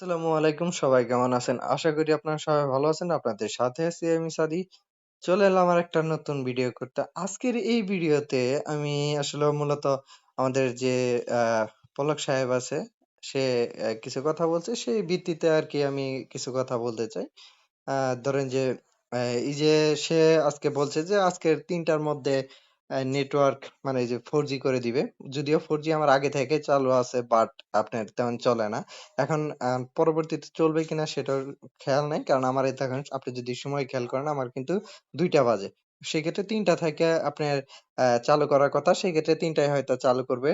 আসসালামু আলাইকুম, সবাই কেমন আছেন? আশা করি আপনারা সবাই ভালো আছেন। আপনাদের সাথে আছি আমি সাদি। চলে এলাম আরেকটা নতুন ভিডিও করতে। আজকের এই ভিডিওতে আমি আসলে মূলত আমাদের যে পলক সাহেব আছে, সে কিছু কথা বলছে সেই ভিত্তিতে আরকি আমি কিছু কথা বলতে চাই। ধরেন যে এই যে সে আজকে বলছে যে, আজকের তিনটার মধ্যে নেটওয়ার্ক মানে যে 4G করে দিবে। যদিও 4G আমার আগে থেকে চালু আছে বাট আপনার তেমন চলে না। এখন পরবর্তীতে চলবে কিনা সেটার খেয়াল নাই। কারণ আমার এই দেখেন আপনি যদি সময় খেয়াল করেন আমার কিন্তু দুইটা বাজে। সেক্ষেত্রে তিনটা থেকে আপনার চালু করার কথা। সেক্ষেত্রে ৩ টায় হয়তো চালু করবে।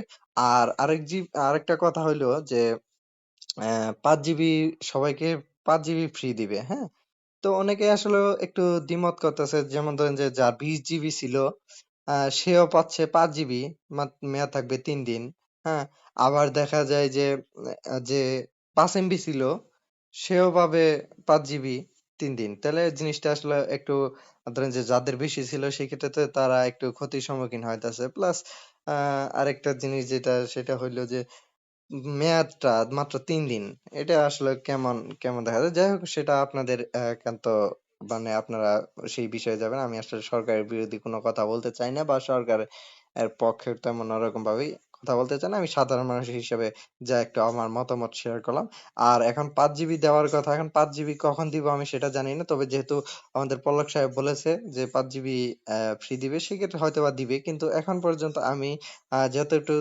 আর আরেক জি আরেকটা কথা হইল যে ৫ জিবি সবাইকে পাঁচ জিবি ফ্রি দিবে, হ্যাঁ? তো অনেকে আসলে একটু দ্বিমত করতেছে। যেমন ধরেন যে যার ২০ জিবি ছিল আ সেও পাচ্ছে পাঁচ জিবি মেয়াদ থাকবে তিন দিন। হ্যাঁ? আবার দেখা যায় যে যে ৫ এমবি ছিল সেও পাবে পাঁচ জিবি তিন দিন। তাহলে জিনিসটা আসলে একটু ধরেন যে যাদের বেশি ছিল সেক্ষেত্রে তারা একটু ক্ষতির সম্মুখীন হইতেছে। প্লাস আ আরেকটা জিনিস যেটা সেটা হইল যে মেয়াদটা মাত্র তিন দিন। এটা আসলে কেমন, কেমন দেখা যায়? যাই হোক সেটা আপনাদের একান্ত মানে আপনারা সেই বিষয়ে যাবেন। আমি আসলে সরকারের বিরোধী কোনো কথা বলতে চাই না বা সরকারের পক্ষে তেমন ওরকম ভাবেই কথা বলতে চাই না। আমি সাধারণ মানুষ হিসেবে যা একটু আমার মতামত শেয়ার করলাম। আর এখন ৫ জিবি দেওয়ার কথা। এখন ৫ জিবি কখন দিব আমি সেটা জানি না। তবে যেহেতু আমাদের পলক সাহেব বলেছে যে ৫ জিবি ফ্রি দিবে সেক্ষেত্রে হয়তো বা দিবে। কিন্তু এখন পর্যন্ত আমি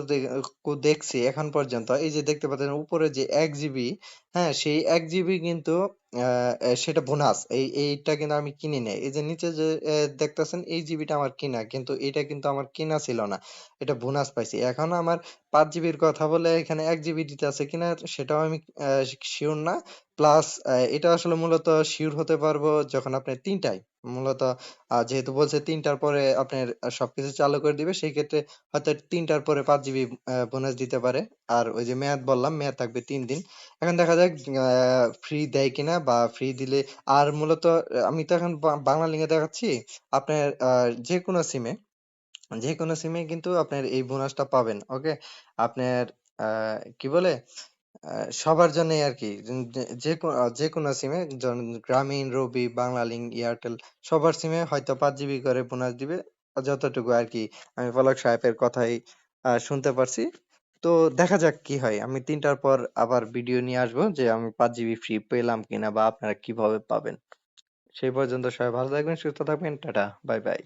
দে কু দেখছি এখন পর্যন্ত এই যে দেখতে পাচ্ছেন উপরে যে এক জিবি, হ্যাঁ? সেই এক জিবি কিন্তু আ এ সেটা বোনাস। এই, এইটা কিন্তু আমি কিনি নাই। এই যে নিচে যে আহ দেখতেছেন, এই জিবিটা আমার কিনা। কিন্তু এটা কিন্তু আমার কিনা ছিল না। এটা বোনাস পাইছি। এখন আমার পাঁচ জিবির কথা বলে এখানে এক জিবি দিতেছে কিনা, সেটাও আমি, আহ সিউর না। প্লাস এটা আসলে মূলত সিউর হতে পারব যখন আপনার ৩ টায়। মূলত যেহেতু বলছে ৩ টার পরে আপনার সবকিছু চালু করে দিবে সেক্ষেত্রে হয়তো ৩ টার পরে ৫ জিবি বোনাস দিতে পারে। আর ওই যে মেয়াদ বললাম, মেয়াদ থাকবে ৩ দিন। এখন দেখা যাক ফ্রি দেয় কিনা বা ফ্রি দিলে, আর মূলত আমি তো এখন বাংলা লিংকে দেখাচ্ছি। আপনার আ যেকোনো সিমে যেকোনো সিমেই কিন্তু আপনার এই বোনাসটা পাবেন। ওকে? আপনার কি বলে? সবার জন্যই আরকি। যে যেকো যেকোনো সিমে গ্রামীণ, রবি, বাংলালিংক, এয়ারটেল সবার সিমে হয়তো ৫ জিবি করে বোনাস দিবে। যতটুকু আরকি আমি পলক সাহেবের কথাই আ শুনতে পারছি। তো দেখা যাক কি হয়। আমি ৩ টার পর আবার ভিডিও নিয়ে আসব যে আমি ৫ জিবি ফ্রি পেলাম কিনা বা আপনারা কীভাবে পাবেন। সেই পর্যন্ত সবাই ভালো থাকবেন, সুস্থ থাকবেন। টাটা। Bye, bye.